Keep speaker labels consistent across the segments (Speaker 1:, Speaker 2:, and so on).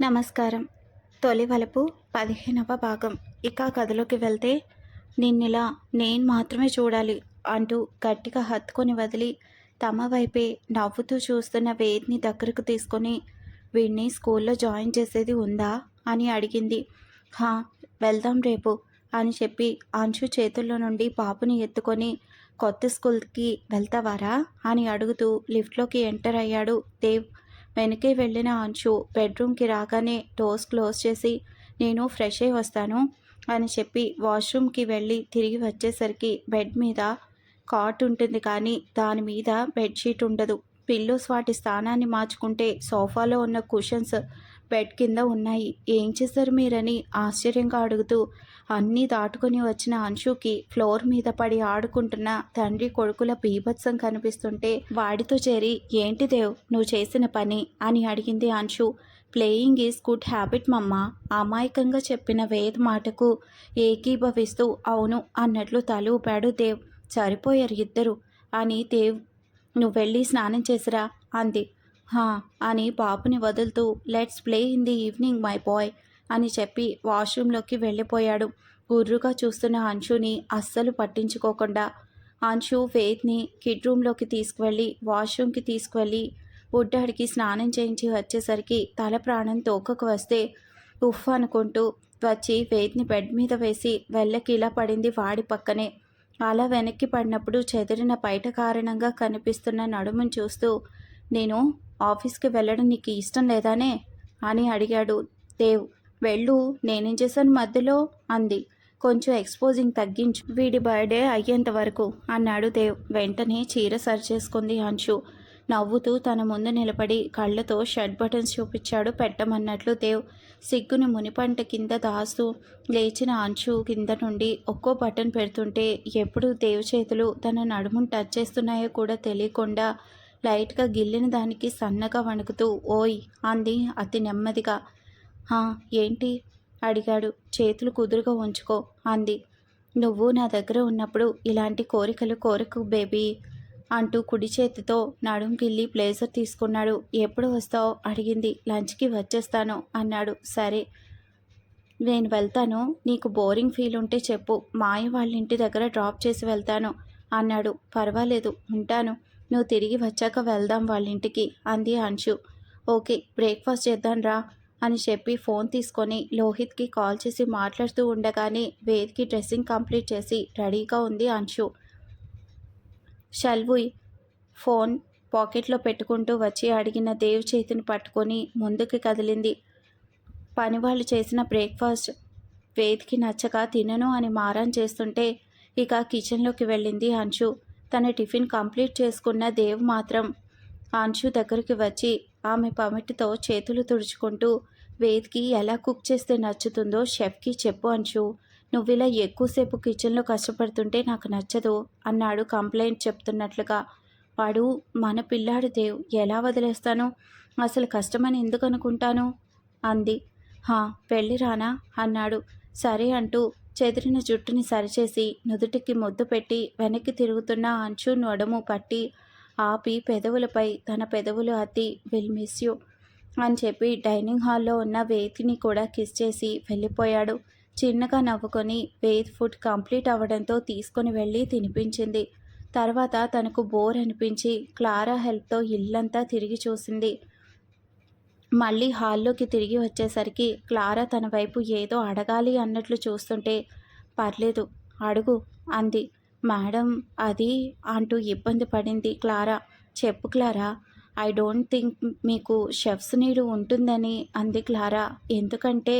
Speaker 1: నమస్కారం. తొలి వలపు పదిహేనవ భాగం. ఇక కథలోకి వెళ్తే నిన్నిలా నేను మాత్రమే చూడాలి అంటూ గట్టిగా హత్తుకొని వదిలి తమ వైపే నవ్వుతూ చూస్తున్న వేద్ని దగ్గరకు తీసుకొని వీడిని స్కూల్లో జాయిన్ చేసేది ఉందా? అని అడిగింది. హా వెళ్దాం రేపు అని చెప్పి అంశు చేతుల్లో నుండి బాబుని ఎత్తుకొని కొత్త స్కూల్కి వెళ్తావారా? అని అడుగుతూ లిఫ్ట్లోకి ఎంటర్ అయ్యాడు దేవ్. వెనకే వెళ్ళిన అంచు బెడ్రూమ్కి రాగానే డోర్స్ క్లోజ్ చేసి నేను ఫ్రెష్ అయి వస్తాను అని చెప్పి వాష్రూమ్కి వెళ్ళి తిరిగి వచ్చేసరికి బెడ్ మీద కాట్ ఉంటుంది కానీ దాని మీద బెడ్షీట్ ఉండదు. పిల్లోస్ వాటి స్థానాన్ని మార్చుకుంటే సోఫాలో ఉన్న కుషన్స్ బెడ్ కింద ఉన్నాయి. ఏం చేశారు మీరని ఆశ్చర్యంగా అడుగుతూ అన్నీ దాటుకుని వచ్చిన అంశుకి ఫ్లోర్ మీద పడి ఆడుకుంటున్న తండ్రి కొడుకుల బీభత్సం కనిపిస్తుంటే వాడితో చేరి ఏంటి దేవ్ నువ్వు చేసిన పని? అని అడిగింది Anshu. Playing is good habit మమ్మ. అమాయకంగా చెప్పిన వేద్ మాటకు ఏకీభవిస్తూ అవును అన్నట్లు తలూపాడు దేవ్. సరిపోయారు ఇద్దరు అని దేవ్. నువ్వు వెళ్ళి స్నానం చేసిరా అంది. హా అని పాపుని వదులుతూ let's play in the evening my boy అని చెప్పి వాష్రూమ్లోకి వెళ్ళిపోయాడు. గుర్రుగా చూస్తున్న అంశుని అస్సలు పట్టించుకోకుండా అంశు వేద్ని కిడ్ రూమ్లోకి తీసుకువెళ్ళి వాష్రూమ్కి తీసుకువెళ్ళి బుడ్డాడికి స్నానం చేయించి వచ్చేసరికి తల ప్రాణం తోకకు వస్తే ఉఫ్ అనుకుంటూ వచ్చి వేద్ని బెడ్ మీద వేసి వెళ్ళకిలా పడింది వాడి పక్కనే. అలా వెనక్కి పడినప్పుడు చెదిరిన బయట కారణంగా కనిపిస్తున్న నడుమును చూస్తూ నేను ఆఫీస్కి వెళ్ళడం నీకు ఇష్టం లేదానే? అని అడిగాడు. దేవ్ వెళ్ళు నేనేం చేశాను మధ్యలో? అంది. కొంచెం ఎక్స్పోజింగ్ తగ్గించు. వీడి బర్త్డే అయ్యేంత వరకు అన్నాడు దేవ్. వెంటనే చీర సరిచేసుకుంది అంశు నవ్వుతూ తన ముందు నిలబడి కళ్ళతో షర్ట్ బటన్స్ చూపించాడు పెట్టమన్నట్లు దేవ్. సిగ్గుని మునిపంట కింద దాస్తూ లేచిన అంచు కింద నుండి ఒక్కో బటన్ పెడుతుంటే ఎప్పుడు దేవ్ చేతులు తన నడుమును టచ్ చేస్తున్నాయో కూడా తెలియకుండా లైట్గా గిల్లిన దానికి సన్నగా వణుకుతూ ఓయ్! అంది అతి నెమ్మదిగా. హా ఏంటి? అడిగాడు. చేతులు కుదురుగా ఉంచుకో అంది. నువ్వు నా దగ్గర ఉన్నప్పుడు ఇలాంటి కోరికలు కోరిక బేబీ అంటూ కుడి చేతితో నడుం గిల్లి బ్లేజర్ తీసుకున్నాడు. ఎప్పుడు వస్తావు? అడిగింది. లంచ్కి వచ్చేస్తాను అన్నాడు. సరే. నేను వెళ్తాను. నీకు బోరింగ్ ఫీల్ ఉంటే చెప్పు. మాయ వాళ్ళ ఇంటి దగ్గర డ్రాప్ చేసి వెళ్తాను అన్నాడు. పర్వాలేదు. ఉంటాను. నువ్వు తిరిగి వచ్చాక వెళ్దాం వాళ్ళ ఇంటికి అంది అంశు. ఓకే బ్రేక్ఫాస్ట్ చేద్దాం రా అని చెప్పి ఫోన్ తీసుకొని లోహిత్కి కాల్ చేసి మాట్లాడుతూ ఉండగానే వేద్కి డ్రెస్సింగ్ కంప్లీట్ చేసి రెడీగా ఉంది అంశు. షల్వుయ్ ఫోన్ పాకెట్లో పెట్టుకుంటూ వచ్చి అడిగిన దేవ్ చేతిని పట్టుకొని ముందుకి కదిలింది. పనివాళ్ళు చేసిన బ్రేక్ఫాస్ట్ వేద్కి నచ్చక తినను అని మారం చేస్తుంటే ఇక కిచెన్లోకి వెళ్ళింది అంశు. తన టిఫిన్ కంప్లీట్ చేసుకున్న దేవ్ మాత్రం అంశు దగ్గరికి వచ్చి ఆమె పమిటితో చేతులు తుడుచుకుంటూ వేద్కి ఎలా కుక్ చేస్తే నచ్చుతుందో షెఫ్కి చెప్పు అంశు. నువ్వు ఇలా ఎక్కువసేపు కిచెన్లో కష్టపడుతుంటే నాకు నచ్చదు అన్నాడు కంప్లైంట్ చెప్తున్నట్లుగా. వాడు మన పిల్లాడు దేవ్. ఎలా వదిలేస్తాను? అసలు కష్టమని ఎందుకు అనుకుంటాను? అంది. హా పెళ్ళి రానా? అన్నాడు. సరే అంటూ చెదిరిన జుట్టుని సరిచేసి నుదుటికి ముద్దు పెట్టి వెనక్కి తిరుగుతున్న అంచు నొడము పట్టి ఆపి పెదవులపై తన పెదవులు అతి విల్ మిస్ యూ అని చెప్పి డైనింగ్ హాల్లో ఉన్న వేతిని కూడా కిస్ చేసి వెళ్ళిపోయాడు. చిన్నగా నవ్వుకొని వేద్ ఫుడ్ కంప్లీట్ అవ్వడంతో తీసుకొని వెళ్ళి తినిపించింది. తర్వాత తనకు బోర్ అనిపించి క్లారా హెల్ప్తో ఇల్లంతా తిరిగి చూసింది. మళ్ళీ హాల్లోకి తిరిగి వచ్చేసరికి క్లారా తన వైపు ఏదో అడగాలి అన్నట్లు చూస్తుంటే పర్లేదు అడుగు అంది. మేడం అది అంటూ ఇబ్బంది పడింది క్లారా. చెప్పు క్లారా ఐ డోంట్ థింక్ మీకు షెఫ్స్ నీడు ఉంటుందని అంది క్లారా. ఎందుకంటే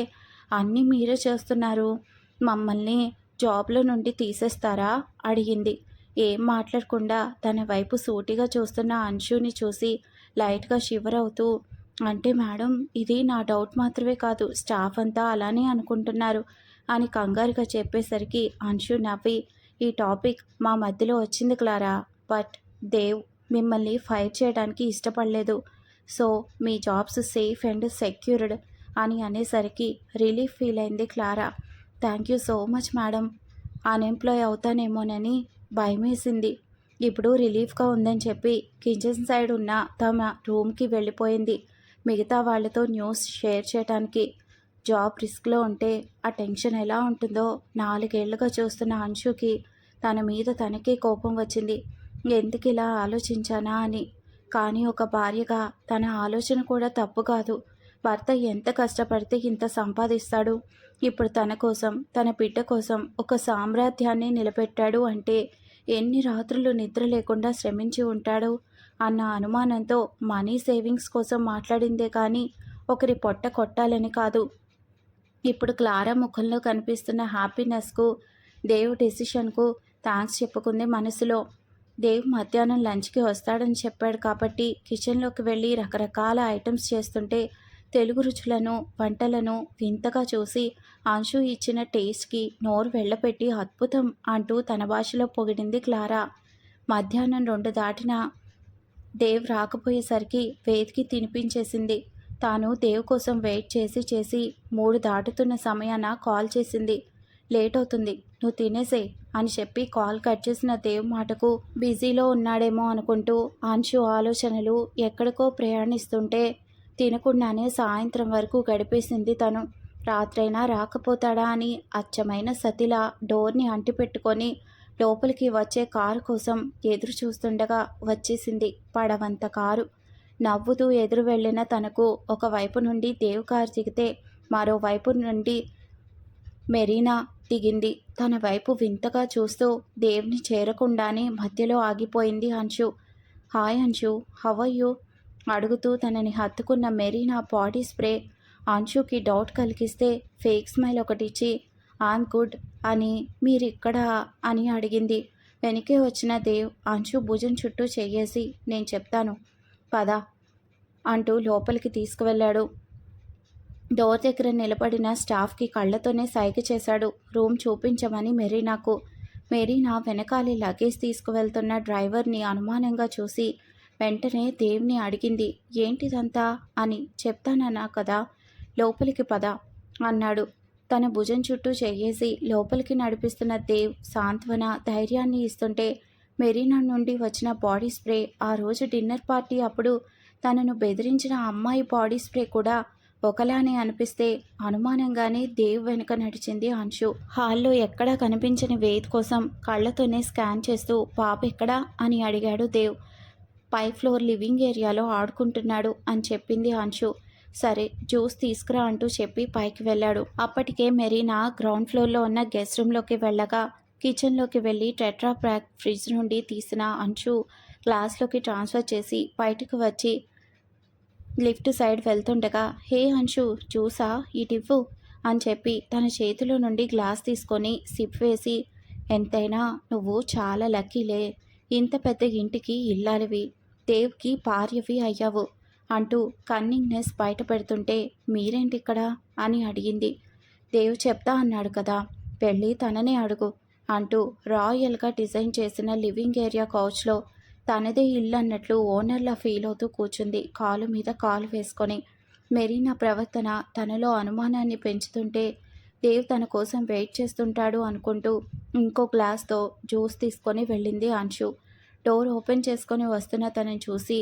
Speaker 1: అన్నీ మీరే చేస్తున్నారు. మమ్మల్ని జాబ్లో నుండి తీసేస్తారా? అడిగింది. ఏం మాట్లాడకుండా తన వైపు సూటిగా చూస్తున్న అంశుని చూసి లైట్గా షివర్ అవుతూ అంటే మేడం ఇది నా డౌట్ మాత్రమే కాదు. స్టాఫ్ అంతా అలానే అనుకుంటున్నారు అని కంగారుగా చెప్పేసరికి అంశు నవ్వి ఈ టాపిక్ మా మధ్యలో వచ్చింది క్లారా? బట్ దేవ్ మిమ్మల్ని ఫైర్ చేయడానికి ఇష్టపడలేదు. సో మీ జాబ్స్ సేఫ్ అండ్ సెక్యూర్డ్ అని అనేసరికి రిలీఫ్ ఫీల్ అయింది Clara. Thank you so much madam. Unemploy అవుతానేమోనని భయమేసింది. ఇప్పుడు రిలీఫ్గా ఉందని చెప్పి కిచెన్ సైడ్ ఉన్న తమ రూమ్కి వెళ్ళిపోయింది. మిగతా వాళ్ళతో న్యూస్ షేర్ చేయడానికి జాబ్ రిస్క్లో ఉంటే ఆ టెన్షన్ ఎలా ఉంటుందో నాలుగేళ్ళుగా చూస్తున్న అంశుకి తన మీద తనకే కోపం వచ్చింది. ఎందుకు ఇలా ఆలోచించానా అని. కానీ ఒక భార్యగా తన ఆలోచన కూడా తప్పు కాదు. భర్త ఎంత కష్టపడితే ఇంత సంపాదిస్తాడు. ఇప్పుడు తన కోసం తన బిడ్డ కోసం ఒక సామ్రాజ్యాన్ని నిలబెట్టాడు అంటే ఎన్ని రాత్రులు నిద్ర లేకుండా శ్రమించి ఉంటాడు? అన్న అనుమానంతో మనీ సేవింగ్స్ కోసం మాట్లాడిందే కానీ ఒకరి పొట్ట కొట్టాలని కాదు. ఇప్పుడు క్లారా ముఖంలో కనిపిస్తున్న హ్యాపీనెస్కు దేవ్ డెసిషన్కు థ్యాంక్స్ చెప్పుకుంది మనసులో. దేవ్ మధ్యాహ్నం లంచ్కి వస్తాడని చెప్పాడు కాబట్టి కిచెన్లోకి వెళ్ళి రకరకాల ఐటమ్స్ చేస్తుంటే తెలుగు రుచులను వంటలను వింతగా చూసి అంశు ఇచ్చిన టేస్ట్కి నోరు వెళ్ళపెట్టి అద్భుతం అంటూ తన భాషలో పొగిడింది క్లారా. మధ్యాహ్నం రెండు దాటిన దేవ్ రాకపోయేసరికి వేదికి తినిపించేసింది. తాను దేవ్ కోసం వెయిట్ చేసి చేసి మూడు దాటుతున్న సమయాన కాల్ చేసింది. లేట్ అవుతుంది నువ్వు తినేసే అని చెప్పి కాల్ కట్ చేసిన దేవ్ మాటకు బిజీలో ఉన్నాడేమో అనుకుంటూ అంశు ఆలోచనలు ఎక్కడికో ప్రయాణిస్తుంటే తినకుండానే సాయంత్రం వరకు గడిపేసింది తను. రాత్రైనా రాకపోతాడా అని అచ్చమైన సతిలా డోర్ని అంటిపెట్టుకొని లోపలికి వచ్చే కారు కోసం ఎదురు చూస్తుండగా వచ్చేసింది పడవంత కారు. నవ్వుతూ ఎదురు వెళ్ళిన తనకు ఒకవైపు నుండి దేవ్ కారు దిగితే మరోవైపు నుండి మెరీనా దిగింది. తన వైపు వింతగా చూస్తూ దేవుని చేరకుండానే మధ్యలో ఆగిపోయింది అంశు హాయ్ అంశు హవయ్యూ అడుగుతూ తనని హత్తుకున్న మెరీనా బాడీ స్ప్రే అంశుకి డౌట్ కలిగిస్తే ఫేక్ స్మైల్ ఒకటిచ్చి ఆన్ గుడ్ అని మీరిక్కడ అని అడిగింది. వెనకే వచ్చిన దేవ్ అంశు భుజం చుట్టూ చెయ్యేసి నేను చెప్తాను. పద అంటూ లోపలికి తీసుకువెళ్ళాడు. డోర్ దగ్గర నిలబడిన స్టాఫ్కి కళ్ళతోనే సైగ చేశాడు. రూమ్ చూపించమని మెరీనాకు మెరీనా వెనకాలి లగేజ్ తీసుకువెళ్తున్న డ్రైవర్ని అనుమానంగా చూసి వెంటనే దేవ్ని అడిగింది. ఏంటిదంతా? అని చెప్తానన్నా కదా లోపలికి పద అన్నాడు. తన భుజం చుట్టూ చెయ్యేసి లోపలికి నడిపిస్తున్న దేవ్ సాంత్వన ధైర్యాన్ని ఇస్తుంటే మెరీనా నుండి వచ్చిన బాడీ స్ప్రే ఆ రోజు డిన్నర్ పార్టీ అప్పుడు తనను బెదిరించిన అమ్మాయి బాడీ స్ప్రే కూడా ఒకలానే అనిపిస్తే అనుమానంగానే దేవ్ వెనుక నడిచింది అంశు. హాల్లో ఎక్కడా కనిపించని వేద్ కోసం కళ్ళతోనే స్కాన్ చేస్తూ పాప ఎక్కడా? అని అడిగాడు దేవ్. పై ఫ్లోర్ లివింగ్ ఏరియాలో ఆడుకుంటున్నాడు అని చెప్పింది అంశు. సరే జ్యూస్ తీసుకురా అంటూ చెప్పి పైకి వెళ్ళాడు. అప్పటికే మెరీనా గ్రౌండ్ ఫ్లోర్లో ఉన్న గెస్ట్ రూమ్లోకి వెళ్ళగా కిచెన్లోకి వెళ్ళి టెట్రా ప్యాక్ ఫ్రిడ్జ్ నుండి తీసిన అంశు గ్లాస్లోకి ట్రాన్స్ఫర్ చేసి బయటకు వచ్చి లిఫ్ట్ సైడ్ వెళ్తుండగా హే అంశు జ్యూసా? ఇటివ్వు? అని చెప్పి తన చేతిలో నుండి గ్లాస్ తీసుకొని సిప్ వేసి ఎంతైనా నువ్వు చాలా లక్కీలే. ఇంత పెద్ద ఇంటికి ఇల్లాలివి. దేవ్కి భార్యవి అయ్యావు. అంటూ కన్నింగ్నెస్ బయట పెడుతుంటే మీరేంటి ఇక్కడ అని అడిగింది. దేవ్ చెప్తా అన్నాడు కదా పెళ్ళి తననే అడుగు అంటూ రాయల్గా డిజైన్ చేసిన లివింగ్ ఏరియా కౌచ్లో తనదే ఇల్లు అన్నట్లు ఓనర్లా ఫీల్ అవుతూ కూర్చుంది కాలు మీద కాలు వేసుకొని. మెరీనా ప్రవర్తన తనలో అనుమానాన్ని పెంచుతుంటే దేవ్ తన కోసం వెయిట్ చేస్తుంటాడు అనుకుంటూ ఇంకో గ్లాస్తో జ్యూస్ తీసుకొని వెళ్ళింది అంశు. డోర్ ఓపెన్ చేసుకొని వస్తున్న తనని చూసి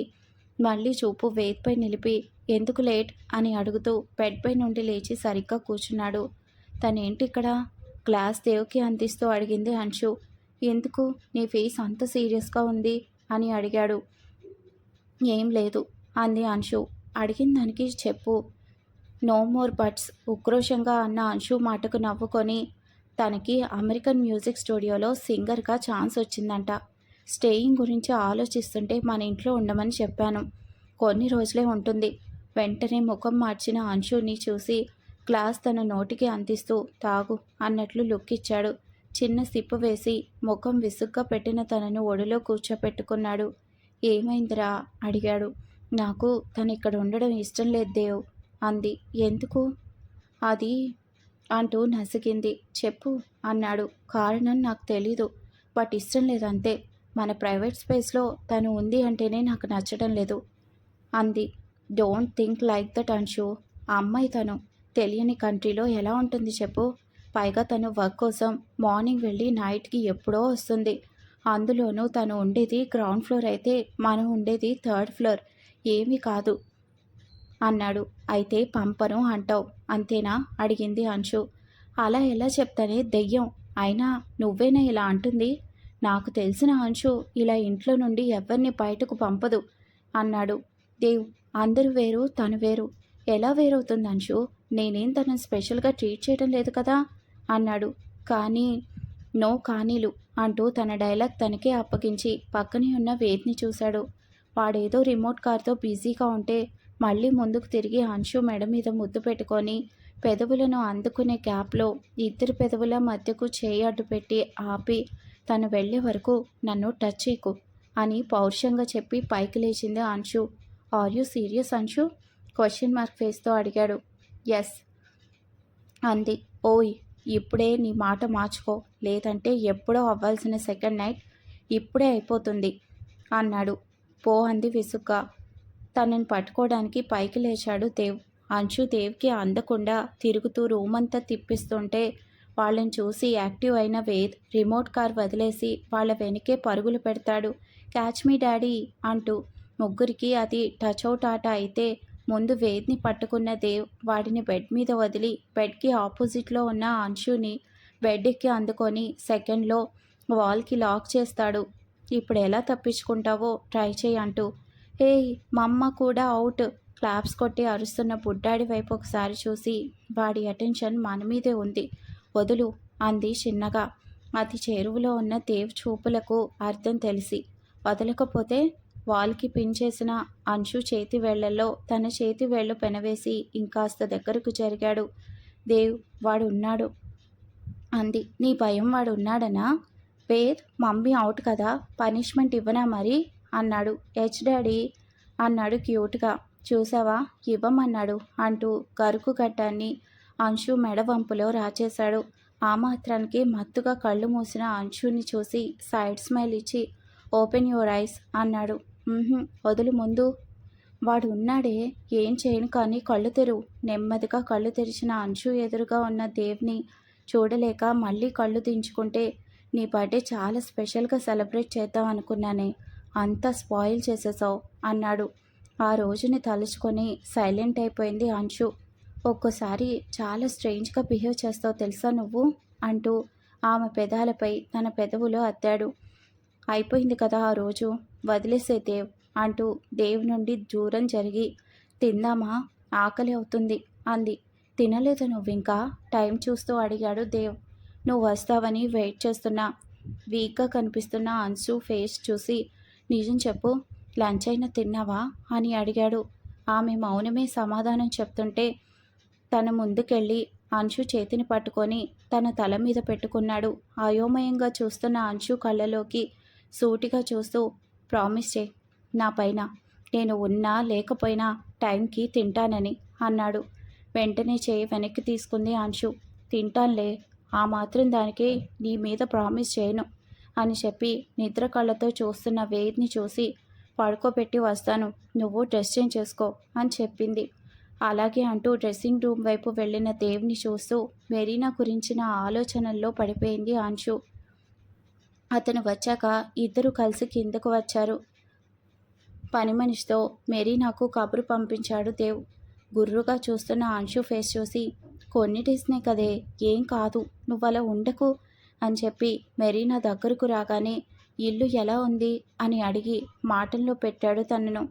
Speaker 1: మళ్ళీ చూపు వేత్పై నిలిపి ఎందుకు లేట్? అని అడుగుతూ బెడ్పై నుండి లేచి సరిగ్గా కూర్చున్నాడు. తనేంటి ఇక్కడ? గ్లాస్ దేవ్కి అందిస్తూ అడిగింది అంశు. ఎందుకు? నీ ఫేస్ అంత సీరియస్గా ఉంది? అని అడిగాడు. ఏం లేదు అంది అంశు. అడిగిన దానికి చెప్పు. నో మోర్ బట్స్ ఉక్రోషంగా అన్న అంశు మాటకు నవ్వుకొని తనకి అమెరికన్ మ్యూజిక్ స్టూడియోలో సింగర్గా ఛాన్స్ వచ్చిందంట. స్టేయింగ్ గురించి ఆలోచిస్తుంటే మన ఇంట్లో ఉండమని చెప్పాను. కొన్ని రోజులే ఉంటుంది. వెంటనే ముఖం మార్చిన అంశుని చూసి గ్లాస్ తన నోటికి అందిస్తూ తాగు అన్నట్లు లుక్ ఇచ్చాడు. చిన్న సిప్పు వేసి ముఖం విసుగ్గా పెట్టిన తనను ఒడిలో కూర్చోపెట్టుకున్నాడు. ఏమైందిరా? అడిగాడు. నాకు తను ఇక్కడ ఉండడం ఇష్టం లేదు దేవ్ అంది. ఎందుకు? అది అంటూ నసిగింది. చెప్పు అన్నాడు. కారణం నాకు తెలీదు. బట్ ఇష్టం లేదంతే. మన ప్రైవేట్ స్పేస్లో తను ఉంది అంటేనే నాకు నచ్చడం లేదు. అంది. Don't think like that Anshu ఆ అమ్మాయి తను తెలియని కంట్రీలో ఎలా ఉంటుంది చెప్పు? పైగా తను వర్క్ కోసం మార్నింగ్ వెళ్ళి నైట్కి ఎప్పుడో వస్తుంది. అందులోనూ తను ఉండేది గ్రౌండ్ ఫ్లోర్ అయితే మనం ఉండేది థర్డ్ ఫ్లోర్. ఏమీ కాదు అన్నాడు. అయితే పంపను అంటావు. అంతేనా? అడిగింది అంశు. అలా ఎలా చెప్తానే దెయ్యం. అయినా నువ్వేనా ఇలా అంటుంది? నాకు తెలిసిన అంశు ఇలా ఇంట్లో నుండి ఎవరిని బయటకు పంపదు అన్నాడు. దేవ్ అందరూ వేరు తను వేరు. ఎలా వేరవుతుంది అంశు? నేనేం తనని స్పెషల్గా ట్రీట్ చేయడం లేదు కదా? అన్నాడు. కానీ నో కానీలు అంటూ తన డైలాగ్ తనకే అప్పగించి పక్కనే ఉన్న వేద్ని చూశాడు. వాడేదో రిమోట్ కార్తో బిజీగా ఉంటే మళ్ళీ ముందుకు తిరిగి అంశు మెడ మీద ముద్దు పెట్టుకొని పెదవులను అందుకునే గ్యాప్లో ఇద్దరు పెదవుల మధ్యకు చేయి అడ్డు పెట్టి ఆపి తను వెళ్ళే వరకు నన్ను టచ్ చేయకు అని పౌరుషంగా చెప్పి పైకి లేచింది Anshu. Are you serious Anshu? Question mark ఫేస్తో అడిగాడు. ఎస్ అంది. ఓయ్ ఇప్పుడే నీ మాట మార్చుకో. లేదంటే ఎప్పుడో అవ్వాల్సిన సెకండ్ నైట్ ఇప్పుడే అయిపోతుంది అన్నాడు. పో అంది విసుగ్గా. తనని పట్టుకోవడానికి పైకి లేచాడు దేవ్. అంశు దేవ్కి అందకుండా తిరుగుతూ రూమ్ అంతా తిప్పిస్తుంటే వాళ్ళని చూసి యాక్టివ్ అయిన వేద్ రిమోట్ కార్ వదిలేసి వాళ్ళ వెనకే పరుగులు పెడతాడు. క్యాచ్ మీ డాడీ అంటూ ముగ్గురికి అది టచ్ అవుట్ ఆట అయితే ముందు వేద్ని పట్టుకున్న దేవ్ వాడిని బెడ్ మీద వదిలి బెడ్కి ఆపోజిట్లో ఉన్న అంశుని బెడ్కి అందుకొని సెకండ్లో వాల్కి లాక్ చేస్తాడు. ఇప్పుడు ఎలా తప్పించుకుంటావో ట్రై చేయి అంటూ. హే మమ్మ కూడా అవుట్ క్లాప్స్ కొట్టి అరుస్తున్న బుడ్డాడి వైపు ఒకసారి చూసి వాడి అటెన్షన్ మన మీదే ఉంది. వదులు అంది చిన్నగా. అతి చేరువలో ఉన్న దేవ్ చూపులకు అర్థం తెలిసి. వదలకపోతే వాల్కి పిన్ చేసిన అంశు చేతి వేళ్ళలో తన చేతి వేళ్ళు పెనవేసి ఇంకాస్త దగ్గరకు జరిగాడు. దేవ్ వాడు ఉన్నాడు అంది నీ భయం వాడు ఉన్నాడనా వేద్ మమ్మీ అవుట్ కదా పనిష్మెంట్ ఇవ్వనా మరి? అన్నాడు. హెచ్ డాడీ అన్నాడు క్యూట్గా. చూసావా? ఇవ్వమన్నాడు అంటూ కరుకు గట్టాన్ని అంశు మెడవంపులో రాచేశాడు. ఆ మాత్రానికి మత్తుగా కళ్ళు మూసిన అంశుని చూసి సైడ్ స్మైల్ ఇచ్చి ఓపెన్ యువర్ ఐస్ అన్నాడు. వదులు ముందు. వాడు ఉన్నాడే ఏం చేయను కానీ కళ్ళు తెరువు నెమ్మదిగా కళ్ళు తెరిచిన అంశు ఎదురుగా ఉన్న దేవ్ని చూడలేక మళ్ళీ కళ్ళు దించుకుంటే నీ బర్త్డే చాలా స్పెషల్గా సెలబ్రేట్ చేద్దాం అనుకున్నానే అంతా స్పాయిల్ చేసేసావు అన్నాడు. ఆ రోజుని తలుచుకొని సైలెంట్ అయిపోయింది అంశు. ఒక్కోసారి చాలా స్ట్రేంజ్గా బిహేవ్ చేస్తావు తెలుసా నువ్వు? అంటూ ఆమె పెదాలపై తన పెదవులో అద్దాడు. అయిపోయింది కదా ఆ రోజు? వదిలేసే దేవ్ అంటూ దేవ్ నుండి దూరం జరిగి తిందామా? ఆకలి అవుతుంది అంది. తినలేదు నువ్వు ఇంకా టైం చూస్తూ అడిగాడు దేవ్. నువ్వు వస్తావని వెయిట్ చేస్తున్నా. వీక్గా కనిపిస్తున్న అన్సు ఫేస్ చూసి నిజం చెప్పు లంచ్ అయినా తిన్నావా? అని అడిగాడు. ఆమె మౌనమే సమాధానం చెప్తుంటే తన ముందుకెళ్ళి అంశు చేతిని పట్టుకొని తన తల మీద పెట్టుకున్నాడు. అయోమయంగా చూస్తున్న అంశు కళ్ళలోకి సూటిగా చూస్తూ ప్రామిస్ చే నా పైన. నేను ఉన్నా లేకపోయినా టైంకి తింటానని అన్నాడు. వెంటనే చేయి వెనక్కి తీసుకుంది అంశు. తింటానులే ఆ మాత్రం దానికి నీ మీద ప్రామిస్ చేయను అని చెప్పి నిద్ర కళ్ళతో చూస్తున్న వేద్ని చూసి పడుకోబెట్టి వస్తాను. నువ్వు డ్రెస్ చేంజ్ చేసుకో అని చెప్పింది. అలాగే అంటూ డ్రెస్సింగ్ రూమ్ వైపు వెళ్ళిన దేవ్ని చూస్తూ మెరీనా గురించిన ఆలోచనల్లో పడిపోయింది అంశు అతను వచ్చాక ఇద్దరు కలిసి కిందకు వచ్చారు. పని మనిషితో మెరీనాకు కబురు పంపించాడు దేవ్. గుర్రుగా చూస్తున్న అంశు ఫేస్ చూసి కొన్ని డేస్నే కదే ఏం కాదు నువ్వు అలా ఉండకు అని చెప్పి మెరీనా దగ్గరకు రాగానే ఇల్లు ఎలా ఉంది? అని అడిగి మాటల్లో పెట్టాడు తనను.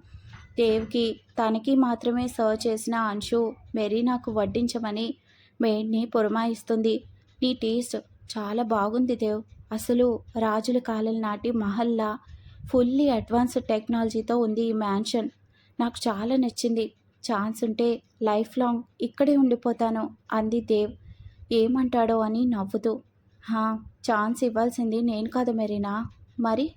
Speaker 1: దేవ్కి తనకి మాత్రమే సర్వ్ చేసిన అంశు మెరీనాకు వడ్డించమని మేడ్ని పురమాయిస్తుంది. నీ టేస్ట్ చాలా బాగుంది దేవ్. అసలు రాజుల కాలం నాటి మహల్లా ఫుల్లీ అడ్వాన్స్డ్ టెక్నాలజీతో ఉంది ఈ మ్యాన్షన్. నాకు చాలా నచ్చింది. ఛాన్స్ ఉంటే లైఫ్ లాంగ్ ఇక్కడే ఉండిపోతాను అంది దేవ్. ఏమంటాడో అని నవ్వుతూ. హా ఛాన్స్ ఇవ్వాల్సింది నేను కాదు మెరీనా? మరి?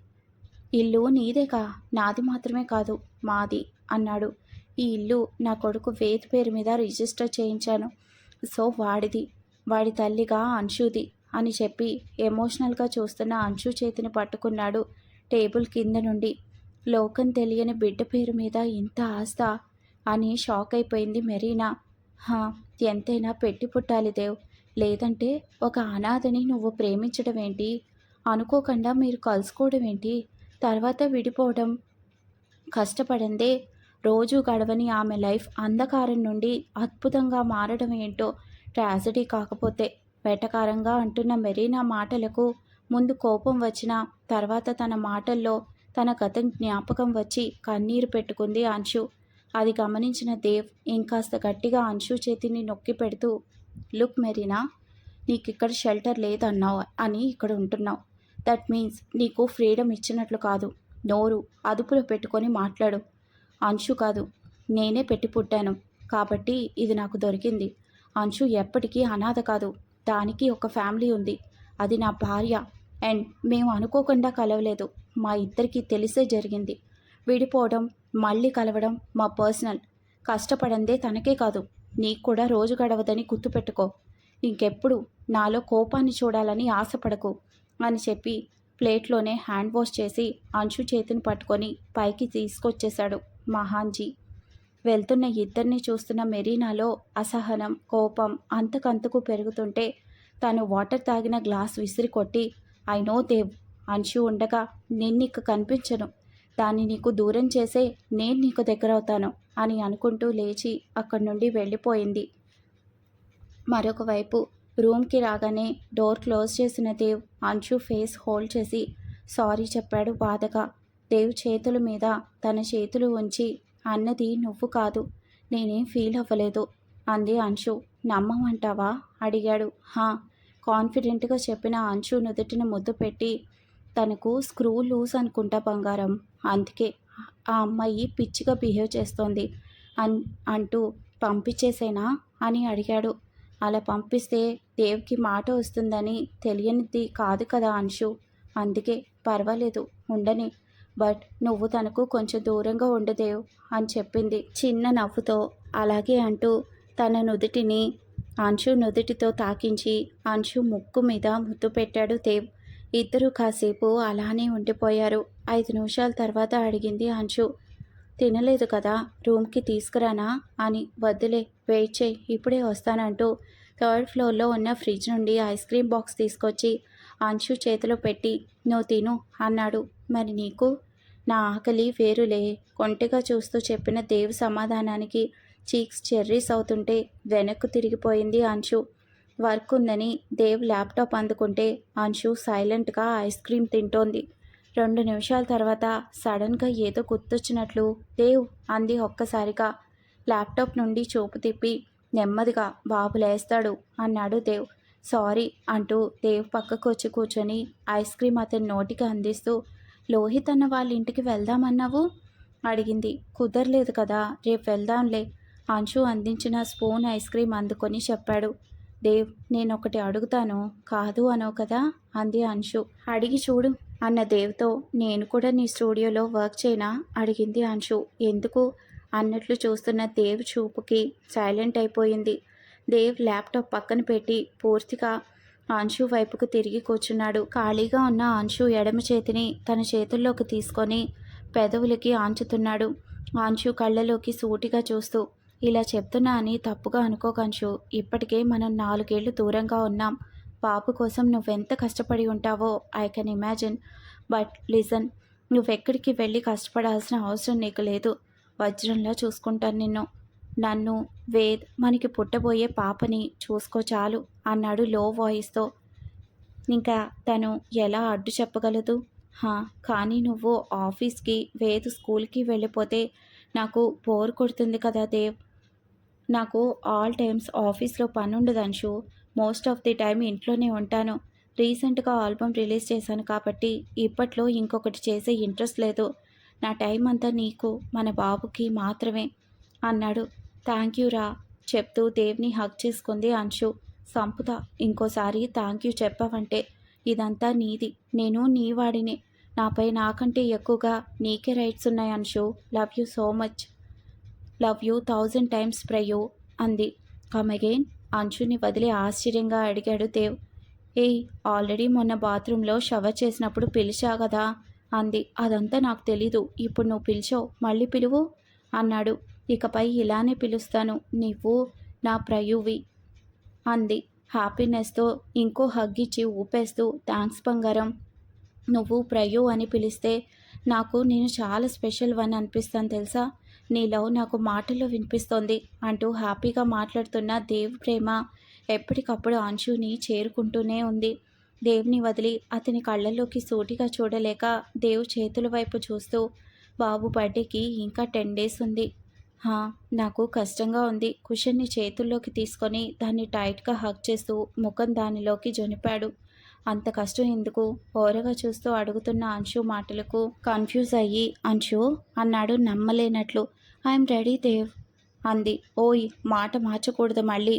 Speaker 1: ఇల్లు నీదేగా? నాది మాత్రమే కాదు మాది అన్నాడు. ఈ ఇల్లు నా కొడుకు వేద్ పేరు మీద రిజిస్టర్ చేయించాను. సో వాడిది వాడి తల్లిగా అంశుది అని చెప్పి ఎమోషనల్గా చూస్తున్న అంశు చేతిని పట్టుకున్నాడు టేబుల్ కింద నుండి. లోకం తెలియని బిడ్డ పేరు మీద ఇంత ఆస్త అని షాక్ అయిపోయింది మెరీనా. హా ఎంతైనా పెట్టి పుట్టాలి దేవ్. లేదంటే ఒక అనాథని నువ్వు ప్రేమించడం ఏంటి అనుకోకుండా మీరు కలుసుకోవడం ఏంటి తర్వాత విడిపోవడం కష్టపడందే. రోజు గడవని ఆమె లైఫ్ అంధకారం నుండి అద్భుతంగా మారడం ఏంటో ట్రాజడీ కాకపోతే వెటకారంగా అంటున్న మెరీనా మాటలకు ముందు కోపం వచ్చిన తర్వాత తన మాటల్లో తన గతం జ్ఞాపకం వచ్చి కన్నీరు పెట్టుకుంది అంశు. అది గమనించిన దేవ్ ఇంకాస్త గట్టిగా అంశు చేతిని నొక్కి పెడుతూ లుక్ మెరీనా నీకు ఇక్కడ షెల్టర్ లేదన్నావు అని ఇక్కడ ఉంటున్నావు. దట్ మీన్స్ నీకు ఫ్రీడమ్ ఇచ్చినట్లు కాదు. నోరు అదుపులో పెట్టుకొని మాట్లాడు. అంశు కాదు నేనే పెట్టి పుట్టాను. కాబట్టి ఇది నాకు దొరికింది. అంశు ఎప్పటికీ అనాథ కాదు. దానికి ఒక ఫ్యామిలీ ఉంది. అది నా భార్య. అండ్ మేము అనుకోకుండా కలవలేదు. మా ఇద్దరికి తెలిసే జరిగింది. విడిపోవడం మళ్ళీ కలవడం మా పర్సనల్ కష్టపడందే తనకే కాదు. నీకు కూడా రోజు గడవదని గుర్తుపెట్టుకో. ఇంకెప్పుడు నాలో కోపాన్ని చూడాలని ఆశపడకు. అని చెప్పి ప్లేట్లోనే హ్యాండ్ వాష్ చేసి అంశు చేతిని పట్టుకొని పైకి తీసుకొచ్చేశాడు మహాన్జీ. వెళ్తున్న ఇద్దరిని చూస్తున్న మెరీనాలో అసహనం కోపం అంతకంతకు పెరుగుతుంటే తను వాటర్ తాగిన గ్లాస్ విసిరి కొట్టి ఐ నో దేవ్ అంశు ఉండగా నేను నీకు కనిపించను. దాన్ని నీకు దూరం చేసే నేను నీకు దగ్గరవుతాను అని అనుకుంటూ లేచి అక్కడి నుండి వెళ్ళిపోయింది. మరొకవైపు రూమ్కి రాగానే డోర్ క్లోజ్ చేసిన దేవ్ అంశు ఫేస్ హోల్డ్ చేసి సారీ చెప్పాడు బాధగా. దేవ్ చేతుల మీద తన చేతులు ఉంచి అన్నది నువ్వు కాదు నేనేం ఫీల్ అవ్వలేదు అంది అంశు. నమ్మమంటావా? అడిగాడు. హా కాన్ఫిడెంట్గా చెప్పిన అంశు నుదుటిన ముద్దు పెట్టి తనకు స్క్రూ లూజ్ అనుకుంటా బంగారం. అందుకే ఆ అమ్మాయి పిచ్చిగా బిహేవ్ చేస్తోంది అన్ అంటూ పంపించేసేనా? అని అడిగాడు. అలా పంపిస్తే దేవ్కి మాట వస్తుందని తెలియనిది కాదు కదా అంశు. అందుకే పర్వాలేదు ఉండని. బట్ నువ్వు తనకు కొంచెం దూరంగా ఉండదేవ్ అని చెప్పింది చిన్న నవ్వుతో. అలాగే అంటూ తన నుదుటిని అంశు నుదుటితో తాకించి అంశు ముక్కు మీద ముద్దు పెట్టాడు దేవ్. ఇద్దరు కాసేపు అలానే ఉండిపోయారు. ఐదు నిమిషాల తర్వాత అడిగింది అంశు. తినలేదు కదా రూమ్కి తీసుకురానా? అని వద్దులే వెయిట్ చేయి ఇప్పుడే వస్తానంటూ థర్డ్ ఫ్లోర్లో ఉన్న ఫ్రిడ్జ్ నుండి ఐస్ క్రీమ్ బాక్స్ తీసుకొచ్చి అంశు చేతిలో పెట్టి నువ్వు తిను అన్నాడు. మరి నీకు? నా ఆకలి వేరులే కొంటెగా చూస్తూ చెప్పిన దేవ్ సమాధానానికి చీక్స్ చెర్రీస్ అవుతుంటే వెనక్కు తిరిగిపోయింది అంశు. వర్క్ ఉందని దేవ్ ల్యాప్టాప్ అందుకుంటే అంశు సైలెంట్గా ఐస్ క్రీమ్ తింటోంది. రెండు నిమిషాల తర్వాత సడన్గా ఏదో గుర్తొచ్చినట్లు దేవ్ అంది ఒక్కసారిగా. ల్యాప్టాప్ నుండి చూపు తిప్పి నెమ్మదిగా బాబు లేస్తాడు అన్నాడు దేవ్. సారీ అంటూ దేవ్ పక్కకు వచ్చి కూర్చొని ఐస్ క్రీమ్ అతని నోటికి అందిస్తూ లోహిత్ అన్న వాళ్ళ ఇంటికి వెళ్దామన్నావు? అడిగింది. కుదరలేదు కదా రేపు వెళ్దాంలే అంశు అందించిన స్పూన్ ఐస్ క్రీమ్ అందుకొని చెప్పాడు. దేవ్ నేను ఒకటి అడుగుతాను కాదు అనవు కదా అంది అంశు. అడిగి చూడు అన్న దేవ్తో నేను కూడా నీ స్టూడియోలో వర్క్ చేయనా? అడిగింది అంశు. ఎందుకు? అన్నట్లు చూస్తున్న దేవ్ చూపుకి సైలెంట్ అయిపోయింది. దేవ్ ల్యాప్టాప్ పక్కన పెట్టి పూర్తిగా అంశు వైపుకు తిరిగి కూర్చున్నాడు. ఖాళీగా ఉన్న అంశు ఎడమ చేతిని తన చేతుల్లోకి తీసుకొని పెదవులకి ఆంచుతున్నాడు. అంశు కళ్ళలోకి సూటిగా చూస్తూ ఇలా చెప్తున్నా అని తప్పుగా అనుకోకంశు ఇప్పటికే మనం నాలుగేళ్ళు దూరంగా ఉన్నాం. బాబు కోసం నువ్వెంత కష్టపడి ఉంటావో I can imagine but listen నువ్వెక్కడికి వెళ్ళి కష్టపడాల్సిన అవసరం నీకు లేదు. వజ్రంలా చూసుకుంటాను నిన్ను. నన్ను వేద్ మనకి పుట్టబోయే పాపని చూసుకో చాలు అన్నాడు లో వాయిస్తో ఇంకా తను ఎలా అడ్డు చెప్పగలదు? హా కానీ నువ్వు ఆఫీస్కి వేద్ స్కూల్కి వెళ్ళిపోతే నాకు బోర్ కొడుతుంది కదా దేవ్. నాకు ఆల్ టైమ్స్ ఆఫీస్లో పని ఉండదు Anshu. Most of the time ఇంట్లోనే ఉంటాను. రీసెంట్గా ఆల్బమ్ రిలీజ్ చేశాను కాబట్టి ఇప్పట్లో ఇంకొకటి చేసే ఇంట్రెస్ట్ లేదు. నా టైం అంతా నీకు మన బాబుకి మాత్రమే అన్నాడు. థ్యాంక్ యూ రా చెప్తూ దేవ్ని హక్ చేసుకుంది అంశు. సంపుత ఇంకోసారి థ్యాంక్ యూ చెప్పావంటే ఇదంతా నీది. నేను నీ వాడిని. నాపై నాకంటే ఎక్కువగా నీకే రైట్స్ ఉన్నాయి Anshu. Love you so much. Love you thousand times ప్రయో అంది. కమ్ అగైన్ అంశుని వదిలి ఆశ్చర్యంగా అడిగాడు దేవ్. ఏయ్ ఆల్రెడీ మొన్న బాత్రూంలో షవర్ చేసినప్పుడు పిలిచా కదా అంది. అదంతా నాకు తెలీదు. ఇప్పుడు నువ్వు పిలిచావు. మళ్ళీ పిలువు? అన్నాడు. ఇకపై ఇలానే పిలుస్తాను. నీవు నా ప్రయువి అంది. హ్యాపీనెస్తో ఇంకో హగ్ ఇచ్చి ఊపేస్తూ థ్యాంక్స్ బంగారం. నువ్వు ప్రయు అని పిలిస్తే నాకు నేను చాలా స్పెషల్ వన్ అనిపిస్తాను తెలుసా? నీ లవ్ నాకు మాటల్లో వినిపిస్తోంది అంటూ హ్యాపీగా మాట్లాడుతున్న దేవ్ ప్రేమ ఎప్పటికప్పుడు అంశుని చేరుకుంటూనే ఉంది. దేవుని వదిలి అతని కళ్ళల్లోకి సూటిగా చూడలేక దేవ్ చేతుల వైపు చూస్తూ బాబు బర్త్డేకి ఇంకా టెన్ డేస్ ఉంది. హా నాకు కష్టంగా ఉంది. కుషన్ని చేతుల్లోకి తీసుకొని దాన్ని టైట్గా హక్ చేస్తూ ముఖం దానిలోకి జొనిపాడు. అంత కష్టం ఎందుకు? ఓరగా చూస్తూ అడుగుతున్న అంశు మాటలకు కన్ఫ్యూజ్ అయ్యి అంశు అన్నాడు నమ్మలేనట్లు. ఐఎమ్ రెడీ దేవ్ అంది. ఓయ్ మాట మార్చకూడదు మళ్ళీ.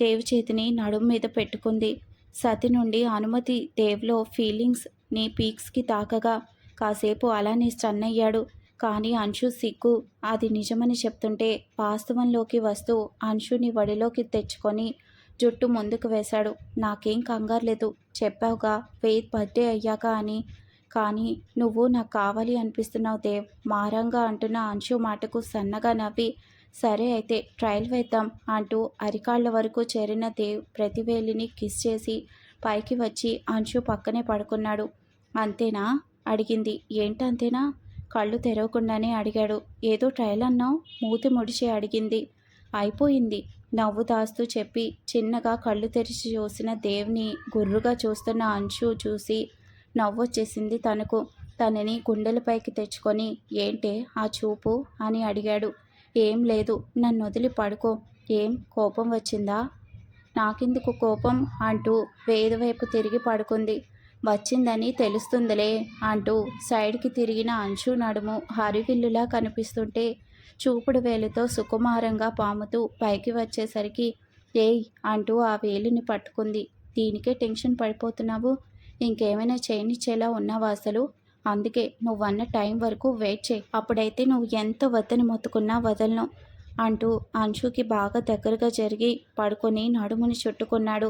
Speaker 1: దేవ్ చేతిని నడుము మీద పెట్టుకుంది. సతి నుండి అనుమతి దేవ్లో ఫీలింగ్స్ నీ పీక్స్కి తాకగా కాసేపు అలానే స్టన్ అయ్యాడు. కానీ అంశు సిగ్గు. అది నిజమని చెప్తుంటే వాస్తవంలోకి వస్తూ అంశుని వడిలోకి తెచ్చుకొని జుట్టు ముందుకు వేశాడు. నాకేం కంగారు లేదు. చెప్పావుగా. ఫెయిత్ బర్త్డే అయ్యాక అని. కానీ నువ్వు నాకు కావాలి అనిపిస్తున్నావు దేవ్. మారంగా అంటున్న అంశు మాటకు సన్నగా నవ్వి సరే అయితే ట్రయల్ వేద్దాం అంటూ అరికాళ్ళ వరకు చేరిన దేవ్ ప్రతివేలిని కిస్ చేసి పైకి వచ్చి అంశు పక్కనే పడుకున్నాడు. అంతేనా? అడిగింది. ఏంటంతేనా కళ్ళు తెరవకుండానే అడిగాడు. ఏదో ట్రయల్ అన్నావు? మూతి ముడిచి అడిగింది. అయిపోయింది. నవ్వు దాస్తూ చెప్పి చిన్నగా కళ్ళు తెరిచి చూసిన దేవ్ని గుర్రుగా చూస్తున్న అంశు చూసి నవ్వొచ్చేసింది తనకు. తనని గుండెలపైకి తెచ్చుకొని ఏంటే ఆ చూపు? అని అడిగాడు. ఏం లేదు నన్ను వదిలి పడుకో. ఏం కోపం వచ్చిందా? నాకెందుకు కోపం? అంటూ వేదివైపు తిరిగి పడుకుంది. వచ్చిందని తెలుస్తుందిలే అంటూ సైడ్కి తిరిగిన అంచు నడుము హరివిల్లులా కనిపిస్తుంటే చూపుడు వేలుతో సుకుమారంగా పాముతూ పైకి వచ్చేసరికి ఏయ్ అంటూ ఆ వేలుని పట్టుకుంది. దీనికే టెన్షన్ పడిపోతున్నావు? ఇంకేమైనా చేయనిచ్చేలా ఉన్నావా అసలు? అందుకే నువ్వన్న టైం వరకు వెయిట్ చేయి. అప్పుడైతే నువ్వు ఎంత వద్దని మొత్తుకున్నా వదలను అంటూ అంశుకి బాగా దగ్గరగా జరిగి పడుకొని నడుముని చుట్టుకున్నాడు.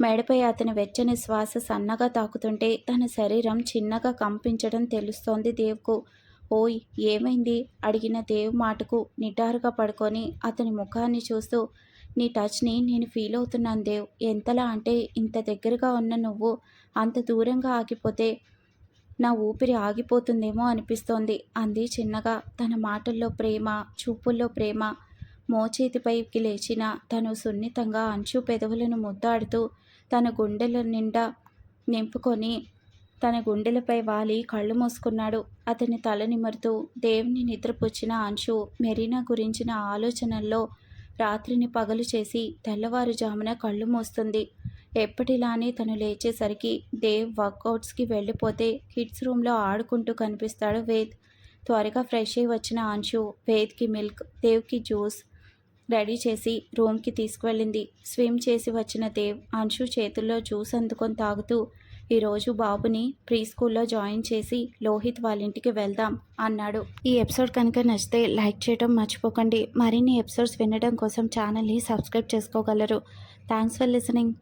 Speaker 1: మెడపై అతని వెచ్చని శ్వాస సన్నగా తాకుతుంటే తన శరీరం చిన్నగా కంపించడం తెలుస్తోంది దేవ్కు. ఓయ్ ఏమైంది? అడిగిన దేవ్ మాటకు నిటారుగా పడుకొని అతని ముఖాన్ని చూస్తూ నీ టచ్ని నేను ఫీల్ అవుతున్నాను దేవ్. ఎంతలా అంటే ఇంత దగ్గరగా ఉన్న నువ్వు అంత దూరంగా ఆగిపోతే నా ఊపిరి ఆగిపోతుందేమో అనిపిస్తోంది అంది చిన్నగా. తన మాటల్లో ప్రేమ చూపుల్లో ప్రేమ మోచేతిపైకి లేచిన తను సున్నితంగా అంచు పెదవులను ముద్దాడుతూ తన గుండెల నిండా నింపుకొని తన గుండెలపై వాలి కళ్ళు మూసుకున్నాడు. అతని తల నిమరుతూ దేవుని నిద్రపుచ్చిన అంశు మెరీనా గురించిన ఆలోచనల్లో రాత్రిని పగలు చేసి తెల్లవారుజామున కళ్ళు మూస్తుంది. ఎప్పటిలానే తను లేచేసరికి దేవ్ వర్కౌట్స్కి వెళ్ళిపోతే కిడ్స్ రూమ్లో ఆడుకుంటూ కనిపిస్తాడు వేద్. త్వరగా ఫ్రెష్ అయి వచ్చిన అంశు వేద్కి మిల్క్ దేవ్కి జ్యూస్ రెడీ చేసి రూమ్కి తీసుకువెళ్ళింది. స్విమ్ చేసి వచ్చిన దేవ్ అంశు చేతుల్లో జ్యూస్ అందుకొని తాగుతూ ఈరోజు బాబుని ప్రీ స్కూల్లో జాయిన్ చేసి లోహిత్ వాళ్ళ ఇంటికి వెళ్దాం అన్నాడు. ఈ ఎపిసోడ్ కనుక నచ్చితే లైక్ చేయడం మర్చిపోకండి. మరిన్ని ఎపిసోడ్స్ వినడం కోసం ఛానల్ని సబ్స్క్రైబ్ చేసుకోగలరు. Thanks for listening.